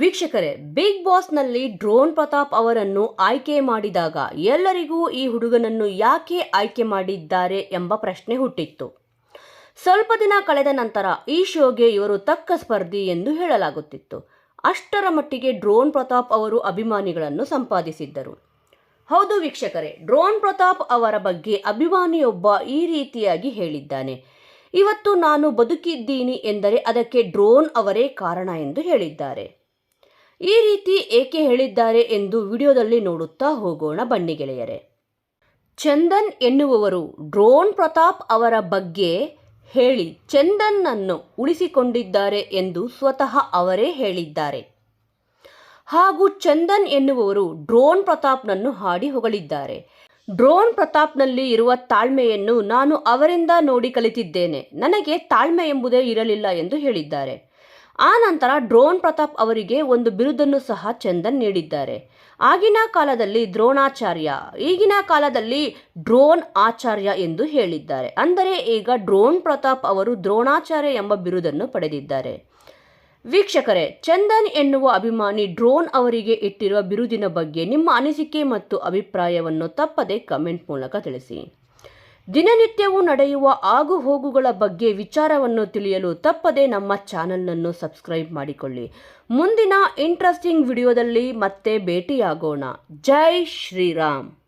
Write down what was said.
ವೀಕ್ಷಕರೇ big ಬಾಸ್ನಲ್ಲಿ drone Pratap ಅವರನ್ನು ಆಯ್ಕೆ ಮಾಡಿದಾಗ ಎಲ್ಲರಿಗೂ ಈ ಹುಡುಗನನ್ನು ಯಾಕೆ ಆಯ್ಕೆ ಮಾಡಿದ್ದಾರೆ ಎಂಬ ಪ್ರಶ್ನೆ ಹುಟ್ಟಿತ್ತು. ಸ್ವಲ್ಪ ದಿನ ಕಳೆದ ನಂತರ ಈ ಶೋಗೆ ಇವರು ತಕ್ಕ ಸ್ಪರ್ಧಿ ಎಂದು ಹೇಳಲಾಗುತ್ತಿತ್ತು. ಅಷ್ಟರ ಮಟ್ಟಿಗೆ ಡ್ರೋನ್ ಪ್ರತಾಪ್ ಅವರು ಅಭಿಮಾನಿಗಳನ್ನು ಸಂಪಾದಿಸಿದ್ದರು. ಹೌದು ವೀಕ್ಷಕರೇ ಡ್ರೋನ್ ಪ್ರತಾಪ್ ಅವರ ಬಗ್ಗೆ ಅಭಿಮಾನಿಯೊಬ್ಬ ಈ ರೀತಿಯಾಗಿ ಹೇಳಿದ್ದಾನೆ. ಇವತ್ತು ನಾನು ಬದುಕಿದ್ದೀನಿ ಎಂದರೆ ಅದಕ್ಕೆ ಡ್ರೋನ್ ಅವರೇ ಕಾರಣ ಎಂದು ಹೇಳಿದ್ದಾರೆ. ಈ ರೀತಿ ಏಕೆ ಹೇಳಿದ್ದಾರೆ ಎಂದು ವಿಡಿಯೋದಲ್ಲಿ ನೋಡುತ್ತಾ ಹೋಗೋಣ ಬನ್ನಿ ಗೆಳೆಯರೆ. ಚಂದನ್ ಎನ್ನುವವರು ಡ್ರೋನ್ ಪ್ರತಾಪ್ ಅವರ ಬಗ್ಗೆ ಹೇಳಿ ಚಂದನ್ನನ್ನು ಉಳಿಸಿಕೊಂಡಿದ್ದಾರೆ ಎಂದು ಸ್ವತಃ ಅವರೇ ಹೇಳಿದ್ದಾರೆ. ಹಾಗೂ ಚಂದನ್ ಎನ್ನುವವರು ಡ್ರೋನ್ ಪ್ರತಾಪ್ನನ್ನು ಹಾಡಿ ಹೊಗಳಿದ್ದಾರೆ. ಡ್ರೋನ್ ಪ್ರತಾಪ್ನಲ್ಲಿ ಇರುವ ತಾಳ್ಮೆಯನ್ನು ನಾನು ಅವರಿಂದ ನೋಡಿ ಕಲಿತಿದ್ದೇನೆ. ನನಗೆ ತಾಳ್ಮೆ ಎಂಬುದೇ ಇರಲಿಲ್ಲ ಎಂದು ಹೇಳಿದ್ದಾರೆ. ಆ ನಂತರ ಡ್ರೋನ್ ಪ್ರತಾಪ್ ಅವರಿಗೆ ಒಂದು ಬಿರುದನ್ನು ಸಹ ಚಂದನ್ ನೀಡಿದ್ದಾರೆ. ಆಗಿನ ಕಾಲದಲ್ಲಿ ದ್ರೋಣಾಚಾರ್ಯ, ಈಗಿನ ಕಾಲದಲ್ಲಿ ಡ್ರೋನ್ ಆಚಾರ್ಯ ಎಂದು ಹೇಳಿದ್ದಾರೆ. ಅಂದರೆ ಈಗ ಡ್ರೋನ್ ಪ್ರತಾಪ್ ಅವರು ದ್ರೋಣಾಚಾರ್ಯ ಎಂಬ ಬಿರುದನ್ನು ಪಡೆದಿದ್ದಾರೆ. ವೀಕ್ಷಕರೇ, ಚಂದನ್ ಎನ್ನುವ ಅಭಿಮಾನಿ ಡ್ರೋನ್ ಅವರಿಗೆ ಇಟ್ಟಿರುವ ಬಿರುದಿನ ಬಗ್ಗೆ ನಿಮ್ಮ ಅನಿಸಿಕೆ ಮತ್ತು ಅಭಿಪ್ರಾಯವನ್ನು ತಪ್ಪದೆ ಕಮೆಂಟ್ ಮೂಲಕ ತಿಳಿಸಿ. ದಿನನಿತ್ಯವೂ ನಡೆಯುವ ಆಗುಹೋಗುಗಳ ಬಗ್ಗೆ ವಿಚಾರವನ್ನು ತಿಳಿಯಲು ತಪ್ಪದೆ ನಮ್ಮ ಚಾನಲ್ನನ್ನು ಸಬ್ಸ್ಕ್ರೈಬ್ ಮಾಡಿಕೊಳ್ಳಿ. ಮುಂದಿನ ಇಂಟ್ರೆಸ್ಟಿಂಗ್ ವಿಡಿಯೋದಲ್ಲಿ ಮತ್ತೆ ಭೇಟಿಯಾಗೋಣ. ಜೈ ಶ್ರೀರಾಮ್.